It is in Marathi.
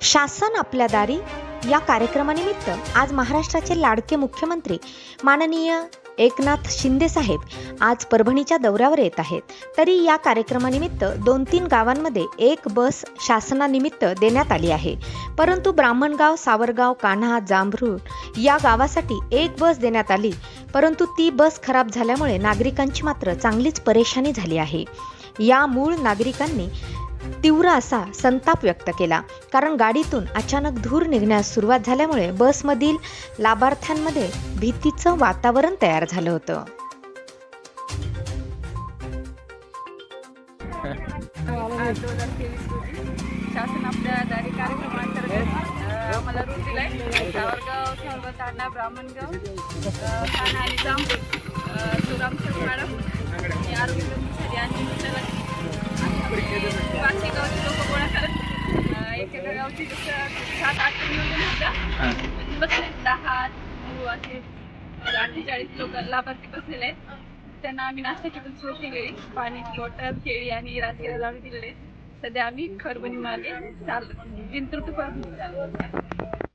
शासन आपल्या दारी या कार्यक्रमानिमित्त आज महाराष्ट्राचे लाडके मुख्यमंत्री माननीय एकनाथ शिंदे साहेब आज परभणीच्या दौऱ्यावर येत आहेत. तरी या कार्यक्रमानिमित्त दोन तीन गावांमध्ये एक बस शासनानिमित्त देण्यात आली आहे. परंतु ब्राह्मणगाव सावरगाव कान्हा जांभरूळ या गावासाठी एक बस देण्यात आली. परंतु ती बस खराब झाल्यामुळे नागरिकांची मात्र चांगलीच परेशानी झाली आहे. या मूळ नागरिकांनी तीव्र असा संताप व्यक्त केला कारण गाडीतून अचानक धूर निघण्यास सुरुवात झाल्यामुळे बसमधील लाभार्थ्यांमध्ये भीतीचं वातावरण तयार झालं होतं शासन आपल्या दारी कार्यक्रमांतर्गत अ, आम्हाला रूट दिलाय सावरगाव सावरगाव तांडा ब्राह्मणगाव ठाणा आणि जांभूळ सात आठ नियोजन होतं बसले दहा नऊ असे अठ्ठेचाळीस लोक लाभार्थी बसलेले आहेत त्यांना आम्ही नाश्त्याची पण सोय केलेली पाणी बॉटल केळी आणि रात्रीला जाऊन दिलेले सध्या आम्ही खरबणी मागे चाललो. जिंतूर टू परभणी.